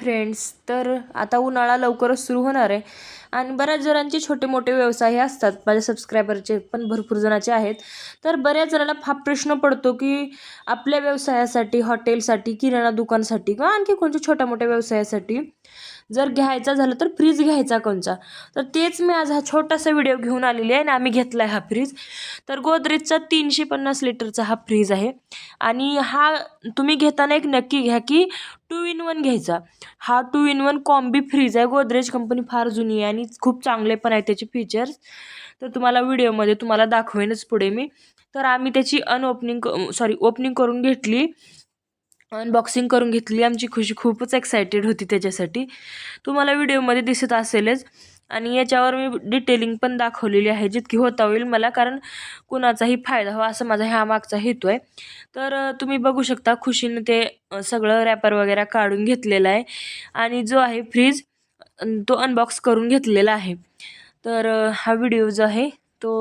Friends तर आता उन्हाळा लवकरच सुरू होणार आहे. आणि बऱ्याच जणांचे छोटे मोठे व्यवसाय हे असतात. माझ्या सबस्क्रायबरचे पण भरपूर जणांचे आहेत. तर बऱ्याच जणांना हा प्रश्न पडतो की आपल्या व्यवसायासाठी हॉटेलसाठी किराणा दुकानसाठी किंवा आणखी कोणत्या छोट्या मोठ्या व्यवसायासाठी जर घ्यायचा झालं तर फ्रीज घ्यायचा कोणचा? तर तेच मी आज हा छोटासा व्हिडिओ घेऊन आलेली आहे आणि आम्ही घेतला आहे हा फ्रीज. तर गोदरेजचा तीनशे पन्नास लिटरचा हा फ्रीज आहे. आणि हा तुम्ही घेताना एक नक्की घ्या की टू इन वन घ्यायचा. हा two in one combi fridge आहे. गोदरेज कंपनी फार जुनी आहे आणि खूप चांगले पण आहे त्याचे फीचर्स तर तुम्हाला व्हिडिओमध्ये तुम्हाला दाखवेनच पुढे मी. तर आम्ही त्याची अनओपनिंग सॉरी ओपनिंग करून घेतली. अनबॉक्सिंग करून घेतली. आमची खुशी खूपच एक्सायटेड होती त्याच्यासाठी. तुम्हाला व्हिडिओमध्ये दिसत असेलच. आणि याच्यावर मी डिटेलिंग पण दाखवलेली आहे जितकी होता होईल मला कारण कुणाचाही फायदा हो हवा असं माझा ह्या मागचा हेतू आहे. तर तुम्ही बघू शकता खुशीनं ते सगळं रॅपर वगैरे काढून घेतलेलं आहे. आणि जो आहे फ्रीज तो अनबॉक्स करून घेतलेला आहे. तर हा व्हिडिओ जो आहे तो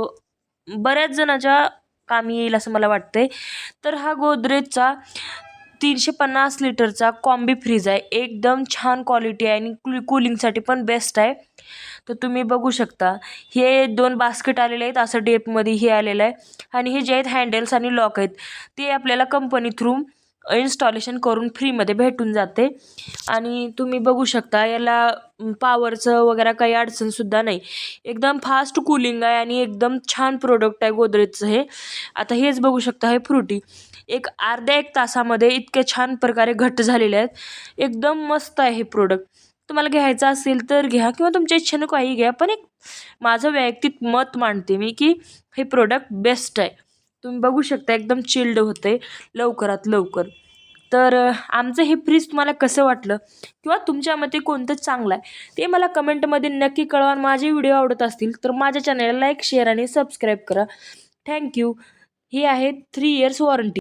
बऱ्याच जणाच्या कामी येईल असं मला वाटतंय. तर हा गोदरेजचा तीनशे पन्नास लिटरचा कॉम्बी फ्रीज आहे. एकदम छान क्वालिटी आहे आणि कु कुलिंगसाठी पण बेस्ट आहे. तर तुम्ही बघू शकता. हे दोन बास्केट आलेले आहेत. असं डेपमध्ये हे आलेलं आहे. आणि हे जे आहेत हँडल्स आणि लॉक आहेत ते आपल्याला कंपनी थ्रू इन्स्टॉलेशन करून फ्रीमध्ये भेटून जाते. आणि तुम्ही बघू शकता याला पॉवरचं वगैरे काही अडचणसुद्धा नाही. एकदम फास्ट कूलिंग आहे आणि एकदम छान प्रोडक्ट आहे गोदरेजचं हे. आता हेच बघू शकता हे फ्रुटी एक अर्ध्या एक तासामध्ये इतके छान प्रकारे घट्ट झालेले आहेत. एकदम मस्त आहे हे प्रोडक्ट तुम्हाला घ्यायचं असेल तर घ्या किंवा तुमच्या इच्छेनं काही घ्या. पण एक माझं वैयक्तिक मत मांडते मी की हे प्रोडक्ट बेस्ट आहे. तुम्ही बघू शकता एकदम चिल्ड होते लवकरात लवकर. तर आमचं हे फ्रीज तुम्हाला कसं वाटलं? किंवा तुमच्या मते कोणतं चांगलं आहे? ते मला कमेंटमध्ये नक्की कळवा. आणि माझे व्हिडिओ आवडत असतील तर माझ्या चॅनलला लाईक शेअर आणि सबस्क्राईब करा. थँक्यू ही आहे थ्री इयर्स वॉरंटी